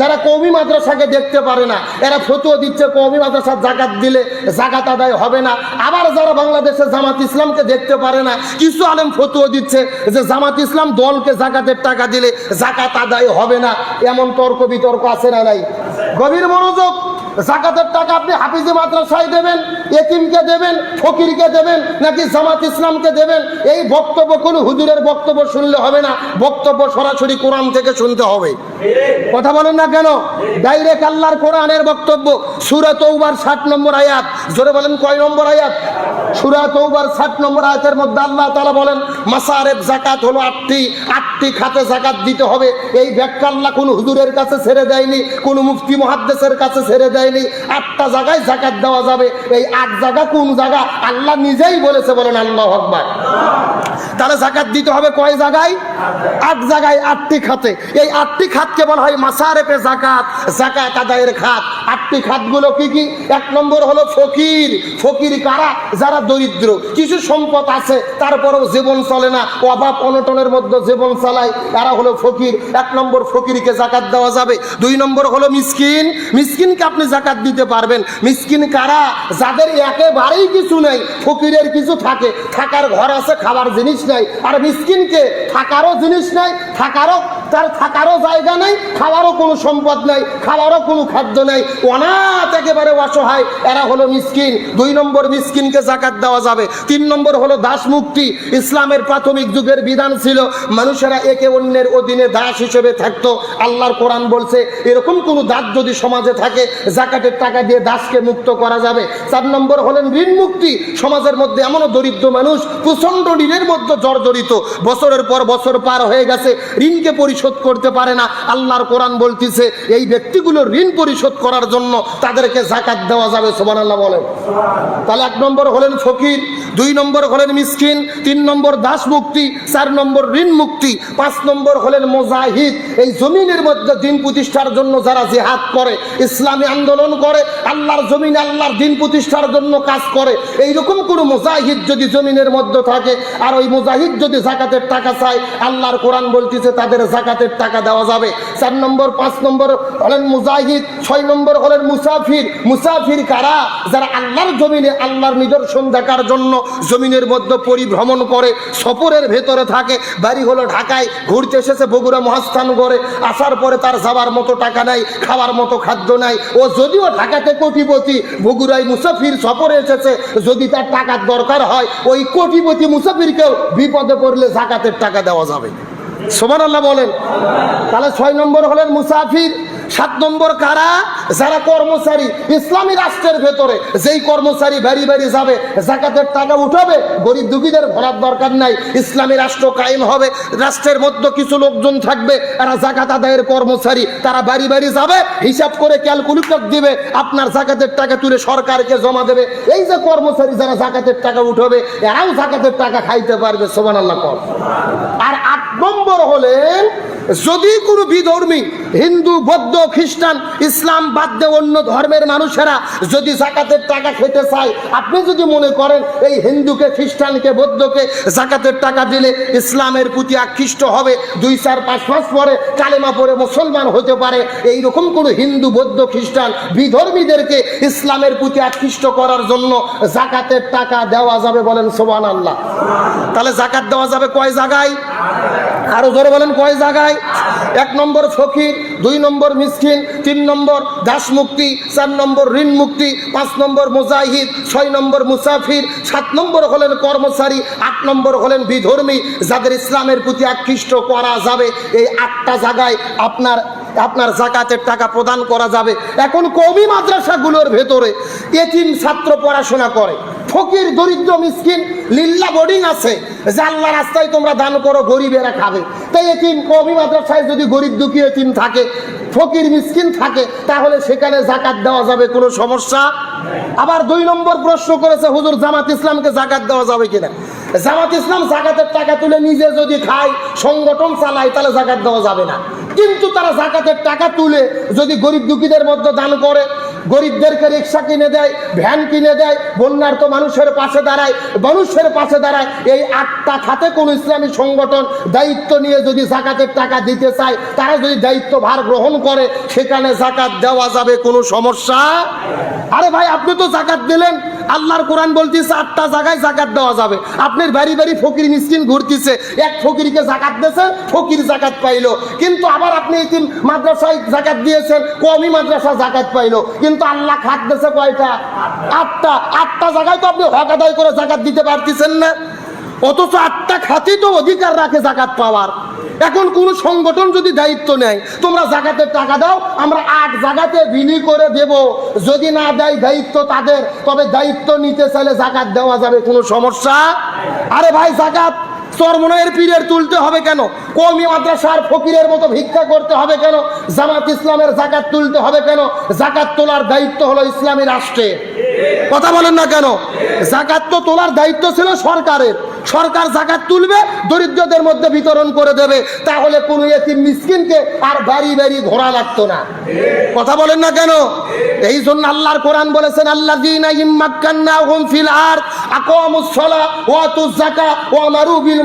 যারা কৌমি মাদ্রাসাকে দেখতে পারে না, এরা ফতুয়া দিচ্ছে, কৌমি মাদ্রাসার জাকাত দিলে জাকাত আদায় হবে না। আবার যারা বাংলাদেশে জামাত ইসলামকে দেখতে পারে না, কিছু আলেম ফতুয়া দিচ্ছে যে জামাত ইসলাম দলকে জাকাতের টাকা দিলে জাকাত আদায় হবে না। এমন তর্ক বিতর্ক আছে না নাই? গভীর মনোযোগ। জাকাতের টাকা আপনি হাফিজি মাদ্রাসায় দেবেন, এতিমকে দেবেন, ফকিরকে দেবেন, নাকি জামাত ইসলামকে দেবেন, এই বক্তব্য কোনো হুজুরের বক্তব্য শুনলে হবে না, বক্তব্য সরাসরি কোরআন থেকে শুনতে হবে। কথা বলেন না কেন? ডাইরেক্ট আল্লাহর কোরআনের বক্তব্য। সুরা তৌবার ষাট নম্বর আয়াত। জোরে বলেন কয় নম্বর আয়াত? সুরা তৌবার ষাট নম্বর আয়াতের মধ্যে আল্লাহ তালা বলেন, মাসারেব জাকাত হলো আটটি আটটি খাতে জাকাত দিতে হবে। এই ব্যাখ্যা আল্লাহ কোন হুজুরের কাছে ছেড়ে দেয়নি, কোন মুফতি মহাদ্দেশের কাছে ছেড়ে দেয়নি। আটটা জায়গায় জাকাত দেওয়া যাবে। এই আট জায়গা কোন জায়গা? আল্লাহ নিজেই বলেছে, বলেন আল্লাহ আকবার। তাহলে জাকাত দিতে হবে কয় জায়গায়? আট জায়গায় আটটি খাতে। এই আটটি খাতকে বলা হয় মাসারেপে জাকাত। জাকাত আদায়ের খাত। আটটি খাতগুলো কি কি? এক নম্বর হলো ফকির। ফকির কারা? যারা দরিদ্র। কিছু সম্পদ আছে, তারপরেও জীবন চলে না। অভাব অনটনের মধ্যে জীবন চালায়। তারা হলো ফকির। এক নম্বর ফকিরকে জাকাত দেওয়া যাবে। দুই নম্বর হলো মিসকিন। মিসকিনকে আপনি জাকাত দিতে পারবেন। মিসকিন কারা? যাদের একেবারেই কিছু নেই, ফকিরের কিছু থাকে। থাকার ঘর আছে, খাবার জিনিস নাই। আর মিসকিনকে থাকারও জিনিস নাই, থাকারও তার থাকারও জায়গা নাই, খাওয়ারও কোনো সম্পদ নাই, খাওয়ারও কোনো খাদ্য নাই। অনাথ একেবারে অসহায়, এরা হলো মিসকিন। দুই নম্বর মিসকিনকে জাকাত দেওয়া যাবে। তিন নম্বর হলো দাস মুক্তি ইসলামের প্রাথমিক যুগের বিধান ছিল, মানুষেরা একে অন্যের অধীনে দাস হিসেবে থাকতো। আল্লাহর কোরআন বলছে, এরকম কোনো দাস যদি সমাজে থাকে, জাকাতের টাকা দিয়ে দাসকে মুক্ত করা যাবে। চার নম্বর হলেন ঋণ মুক্তি সমাজের মধ্যে এমনও দরিদ্র মানুষ প্রচণ্ড ঋণের মধ্যে জর্জরিত। বছরের পর বছর পার হয়ে গেছে, ঋণকে পরিশোধ করতে পারে না। আল্লাহর কোরআন বলতেছে, এই ব্যক্তিগুলোর ঋণ পরিশোধ করার জন্য তাদেরকে জাকাত দেওয়া যাবে সোমান আল্লাহ বলেন। তাহলে এক নম্বর হলেন ফকির, দুই নম্বর হলেন মিসকিন, তিন নম্বর দাস মুক্তি, চার নম্বর ঋণ মুক্তি, পাঁচ নম্বর হলেন মোজাহিদ। এই জমিনের মধ্যে দিন প্রতিষ্ঠার জন্য যারা জেহাদ করে, ইসলামী আন্দোলন করে, আল্লাহর জমিনে আল্লাহর দিন প্রতিষ্ঠার জন্য কাজ করে, এইরকম কোনো মুজাহিদ যদি জমিনের মধ্যে থাকে, আর ওই মুজাহিদ যদি জাকাতের টাকা চায়, আল্লাহর কোরআন বলতেছে তাদের জাকাতের টাকা দেওয়া যাবে। চার নম্বর, পাঁচ নম্বর হলেন মুজাহিদ, ছয় নম্বর হলেন মুসাফির। মুসাফির কারা? যারা আল্লাহর জমিনে আল্লাহর নিদর্শন দেখার জন্য জমিনের মধ্যে পরিভ্রমণ করে, সফরের ভেতরে থাকে। বাড়ি হলো ঢাকায়, ঘুরতে এসেছে বগুড়া মহাস্থান করে আসার পরে তার যাবার মতো টাকা নাই, খাওয়ার মতো খাদ্য নাই। ও যদিও ঢাকাতে কোটিপতি, বগুড়ায় মুসাফির সফরে এসেছে, যদি তার টাকার দরকার হয়, ওই কোটিপতি মুসাফিরকেও বিপদে পড়লে জাকাতের টাকা দেওয়া যাবে। সোমান আল্লাহ বলেন। তাহলে ছয় নম্বর হলেন মুসাফির, সাত নম্বর কারা? যারা কর্মচারী, ইসলামী রাষ্ট্রের ভেতরে যেই কর্মচারী বাড়ি বাড়ি যাবে, জাকাতের টাকা উঠাবে, গরিব দুঃখীদের ভরার দরকার নাই, ইসলামী রাষ্ট্র কায়েম হবে, রাষ্ট্রের মধ্যে কিছু লোকজন থাকবে, এরা জাকাত আদায়ের কর্মচারী, তারা বাড়ি বাড়ি যাবে, হিসাব করে ক্যালকুলেটর দিবে, আপনার জাকাতের টাকা তুলে সরকারকে জমা দেবে। এই যে কর্মচারী যারা জাকাতের টাকা উঠাবে, এরাও জাকাতের টাকা খাইতে পারবে সোমান আল্লাহ কর। আর নম্বর হলেন, যদি কোনো বিধর্মী, হিন্দু, বৌদ্ধ, খ্রিস্টান, ইসলাম বাদ দিয়ে অন্য ধর্মের মানুষেরা যদি জাকাতের টাকা খেতে চায়, আপনি যদি মনে করেন এই হিন্দুকে, খ্রিস্টানকে, বৌদ্ধকে জাকাতের টাকা দিলে ইসলামের প্রতি আকৃষ্ট হবে, দুই, চার, পাঁচ মাস পরে কালেমা পরে মুসলমান হতে পারে এই রকম কোনো হিন্দু, বৌদ্ধ, খ্রিস্টান বিধর্মীদেরকে ইসলামের প্রতি আকৃষ্ট করার জন্য জাকাতের টাকা দেওয়া যাবে বলেন সোবান আল্লাহ তাহলে জাকাত দেওয়া যাবে কয় জায়গায়? আরও জোরে বলেন, কয় জায়গায়? এক নম্বর ফকির, দুই নম্বর মিসকিন, তিন নম্বর দাস মুক্তি, চার নম্বর ঋণ মুক্তি, পাঁচ নম্বর মুজাহিদ, ছয় নম্বর মুসাফির, সাত নম্বর হলেন কর্মচারী, আট নম্বর হলেন বিধর্মী। যাদের ইসলামের প্রতি আকৃষ্ট করা যাবে, এই আটটা জায়গায় আপনার আপনার জাকাতের টাকা প্রদান করা যাবে। এখন কবি মাদ্রাসাগুলোর ভেতরে এতিম ছাত্র পড়াশোনা করে। ফকির, দরিদ্র, মিসকিন, লিল্লা বোর্ডিং আছে যে আল্লাহ রাস্তায় তোমরা দান করো, গরিবেরা খাবে। তাই এতিম কবি মাদ্রাসায় যদি গরিব দুঃখী এতিম থাকে, ফকির, মিসকিন থাকে, তাহলে সেখানে জাকাত দেওয়া যাবে, কোনো সমস্যা? আবার দুই নম্বর প্রশ্ন করেছে হুজুর, জামাত ইসলামকে জাকাত দেওয়া যাবে কিনা? জামাত ইসলাম জাকাতের টাকা তুলে নিজে যদি খায়, সংগঠন চালায়, তাহলে জাকাত দেওয়া যাবে না। কিন্তু তারা জাকাতের টাকা তুলে যদি গরিব দুঃখীদের মধ্যে দান করে গরিবদেরকে রিক্সা কিনে দেয়, ভ্যান কিনে দেয়, বন্যার তো মানুষের পাশে দাঁড়ায়, মানুষের পাশে দাঁড়ায়। এই আটটা খাতে কোন ইসলামী সংগঠন দায়িত্ব নিয়ে যদি জাকাতের টাকা দিতে চায়, তারা যদি দায়িত্ব ভার গ্রহণ করে, সেখানে জাকাত দেওয়া যাবে, কোনো সমস্যা? আরে ভাই, আপনি তো জাকাত দিলেন। আল্লাহর কোরআন বলতেছে, আটটা জায়গায় জাকাত দেওয়া যাবে। আপনার বাড়ি বাড়ি ফকির মিসকিন ঘুরতেছে, এক ফকিরকে জাকাত দিয়েছে ফকির জাকাত পাইলো। কিন্তু আবার আপনি ইতিম মাদ্রাসায় জাকাত দিয়েছেন কমই মাদ্রাসা জাকাত পাইলো। কিন্তু আল্লাহ খাত দিয়েছে কয়টা? আটটা। আটটা জায়গায় তো আপনি হক আদায় করে জাকাত দিতে পারতেছেন না। অথচ আটটা খাতি তো অধিকার রাখে জাকাত পাওয়ার। এখন কোন সংগঠন যদি দায়িত্ব নেয়, তোমরা জাকাতের টাকা দাও, আমরা আট জায়গাতে বিলি করে দেব। যদি না দেয় দায়িত্ব তাদের, তবে দায়িত্ব নিতে চাইলে জাকাত দেওয়া যাবে, কোনো সমস্যা? আরে ভাই, জাকাত চরমনের পীরের তুলতে হবে কেন? কমি মাদ্রাসার ফকিরের মতো ভিক্ষা করতে হবে কেন? জামাত ইসলামের জাকাত তুলতে হবে কেন? জাকাত তোলার দায়িত্ব হলো ইসলামী রাষ্ট্রে। কথা বলেন না কেন? জাকাত তো তোলার দায়িত্ব ছিল সরকারের। সরকার জাকাত তুলবে, দরিদ্রদের মধ্যে বিতরণ করে দেবে। তাহলে কোনো এতিম মিসকিনকে আর বাড়ি বাড়ি ঘোরা লাগতো না। কথা বলেন না কেন? এই জন্য আল্লাহর কোরআন বলেছেন আল্লাহ দিনা তুজ মারু বিল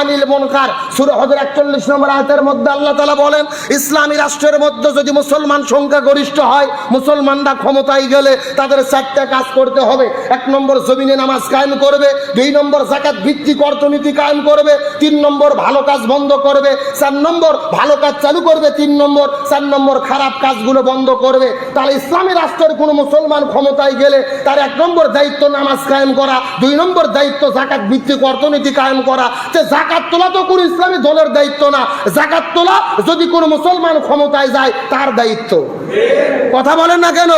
আনিল মুনকার। সূরা হজর 41 নম্বর মধ্যে আল্লাহ বলেন, ইসলামী রাষ্ট্রের মধ্যে যদি মুসলমান সংখ্যা গরিষ্ঠ হয়, মুসলমানরা ক্ষমতায় গেলে তাদের চারটা কাজ করতে হবে। এক নম্বর জমিনে নামাজ কায়েম করবে, দুই নম্বর জাকাত ভিত্তিক অর্থনীতি কায়েম করবে, তিন নম্বর ভালো কাজ বন্ধ করবে, চার নম্বর ভালো কাজ চালু করবে, তিন নম্বর, চার নম্বর খারাপ কাজগুলো বন্ধ করবে। তাহলে ইসলামী রাষ্ট্রের কোনো মুসলমান ক্ষমতায় গেলে তার এক নম্বর দায়িত্ব নামাজ কায়েম করা, দুই নম্বর দায়িত্ব জাকাত ভিত্তিক অর্থনীতি কায়েম করা। যে জাকাত তোলা তো কোনো ইসলামী দলের দায়িত্ব না, জাকাত তোলা যদি কোনো মুসলমান ক্ষমতায় যায়, তার দায়িত্ব। কথা বলেন না কেন?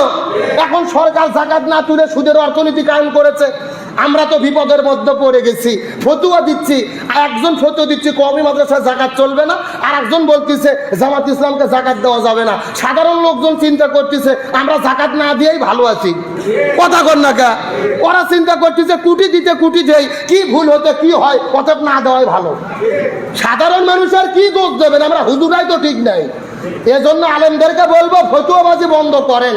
এখন সরকার জাকাত না তুলে সুদের অর্থনীতি কায়েম করেছে। আমরা তো বিপদের মধ্যে পড়ে গেছি। ফতুয়া দিচ্ছি, আর একজন ফতুয়া দিচ্ছি কমি মাদ্রাসা জাকাত চলবে না, আর একজন বলতেছে, জামাত ইসলামকে জাকাত দেওয়া যাবে না। সাধারণ লোকজন চিন্তা করতেছে, আমরা জাকাত না দিয়েই ভালো আছি। কথা কর না কা? ওরা চিন্তা করতেছে, কুটি দিতে কুটি দেই, কি ভুল হতে কি হয়, অতএব না দেওয়াই ভালো। সাধারণ মানুষ আর কি দোষ দেবেন? আমরা হুজুরাই তো ঠিক নাই। এজন্য আলেমদেরকে বলব, ফতুয়াবাজি বন্ধ করেন।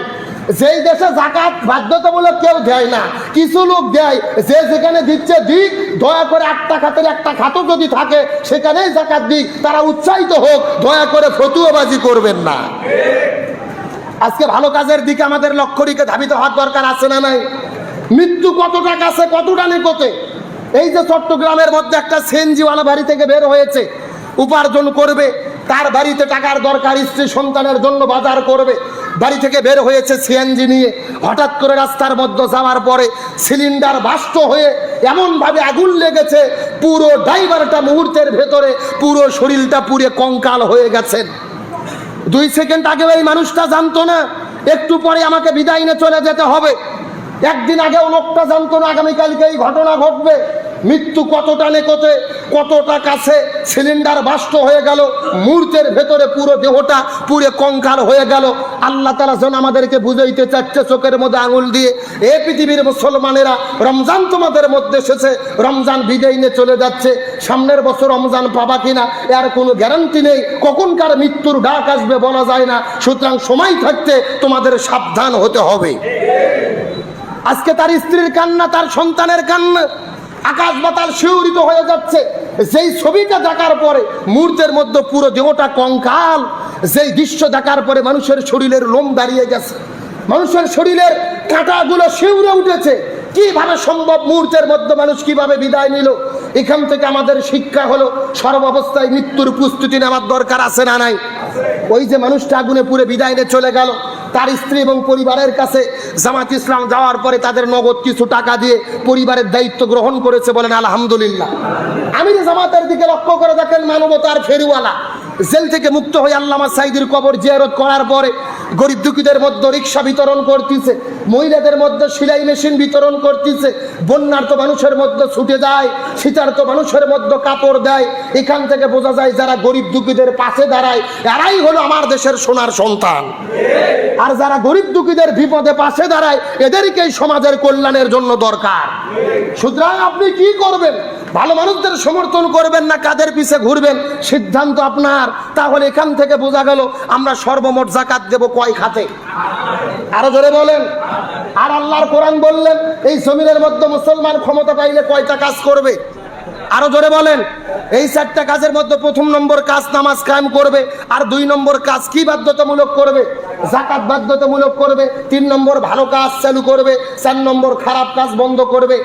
যেই দেশে জাকাত বাধ্যতামূলক কেউ দেয় না, কিছু লোক দেয়, যে যেখানে দিচ্ছে দিক, দয়া করে একটা খাতের একটা খাতও যদি থাকে, সেখানেই জাকাত দিক, তারা উৎসাহিত হোক, দয়া করে ফতুয়াবাজি করবেন না। আজকে ভালো কাজের দিকে আমাদের লক্ষ্য রেখে ধাবিত হওয়ার দরকার আছে না নাই? মৃত্যু কতটা কাছে, কতটা নিকটে? এই যে চট্টগ্রামের মধ্যে একটা সেনজিওয়ালা বাড়ি থেকে বের হয়েছে, উপার্জন করবে, তার বাড়িতে টাকার দরকার, স্ত্রী সন্তানের জন্য বাজার করবে বাড়ি থেকে বের হয়েছে সিএনজি নিয়ে। হঠাৎ করে রাস্তার মধ্যে যাওয়ার পরে সিলিন্ডার বাষ্ট হয়ে এমনভাবে আগুন লেগেছে, পুরো ড্রাইভারটা মুহূর্তের ভেতরে পুরো শরীরটা পুরে কঙ্কাল হয়ে গেছেন দুই সেকেন্ড আগে এই মানুষটা জানতো না, একটু পরে আমাকে বিদায় নিয়ে চলে যেতে হবে। একদিন আগেও লোকটা জানতো না, আগামীকালকে এই ঘটনা ঘটবে। মৃত্যু কতটা নেকোতে কতটা কাছে, সিলিন্ডার বাষ্ট হয়ে গেল, মূর্তের ভেতরে পুরো দেহটা পুরে কঙ্কাল হয়ে গেল। আল্লাহ তালা যেন আমাদেরকে বুঝাইতে চাচ্ছে চোখের মধ্যে আঙুল দিয়ে, এ পৃথিবীর মুসলমানেরা রমজান তোমাদের মধ্যে এসেছে, রমজান বিদায় নিয়ে চলে যাচ্ছে, সামনের বছর রমজান পাবা কিনা, এর কোনো গ্যারান্টি নেই, কখনকার মৃত্যুর ডাক আসবে বলা যায় না, সুতরাং সময় থাকতে তোমাদের সাবধান হতে হবে। আজকে তার স্ত্রীর কান্না, তার সন্তানের কান্না আকাশ বাতাল শিউরিত হয়ে যাচ্ছে। যেই ছবিটা দেখার পরে মুহূর্তের মধ্যে পুরো দেহটা কঙ্কাল, যেই দৃশ্য দেখার পরে মানুষের শরীরের লোম দাঁড়িয়ে গেছে। মানুষের শরীরের কাঁটাগুলো শিউরে উঠেছে। কীভাবে সম্ভব মুহূর্তের মধ্যে মানুষ কীভাবে বিদায় নিল? এখান থেকে আমাদের শিক্ষা হলো, সর্বাবস্থায় মৃত্যুর প্রস্তুতি নেওয়ার দরকার আছে না নাই? ওই যে মানুষটা আগুনে পুরে বিদায় নিয়ে চলে গেল। তার স্ত্রী এবং পরিবারের কাছে জামাত ইসলাম যাওয়ার পরে তাদের নগদ কিছু টাকা দিয়ে পরিবারের দায়িত্ব গ্রহণ করেছে বলেন, আলহামদুলিল্লাহ। আমি যে জামাতের দিকে লক্ষ্য করে দেখেন মানবতার ফেরিওয়ালা জেল থেকে মুক্ত হয়ে আল্লামা সাইদির কবর জিয়ারত করার পরে গরিব দুঃখীদের মধ্যে রিক্সা বিতরণ করতেছে, মহিলাদের মধ্যে সেলাই মেশিন বিতরণ করতেছে বন্যার্থ মানুষের মধ্যে ছুটে যায় শীতার্থ মানুষের মধ্যে কাপড় দেয়, এখান থেকে বোঝা যায় যারা গরিব দুঃখীদের পাশে দাঁড়ায়, এরাই হলো আমার দেশের সোনার সন্তান। আর যারা গরিব দুঃখীদের বিপদে পাশে দাঁড়ায়, এদেরকেই সমাজের কল্যাণের জন্য দরকার। সুতরাং আপনি কি করবেন? ভালো মানুষদের সমর্থন করবেন না, কাদের পিছে ঘুরবেন? সিদ্ধান্ত আপনার। তাহলে এখান থেকে বোঝা গেল, আমরা সর্বমোট জাকাত দেব কয় খাতে? আরও জোরে বলেন। আর আল্লাহর কোরআন বললেন, এই জমিনের মধ্যে মুসলমান ক্ষমতা পাইলে কয়টা কাজ করবে? আরও জোরে বলেন। এই চারটা কাজের মধ্যে প্রথম নম্বর কাজ নামাজ কায়েম করবে, আর দুই নম্বর কাজ কি বাধ্যতামূলক করবে? জাকাত বাধ্যতামূলক করবে, তিন নম্বর ভালো কাজ চালু করবে, চার নম্বর খারাপ কাজ বন্ধ করবে।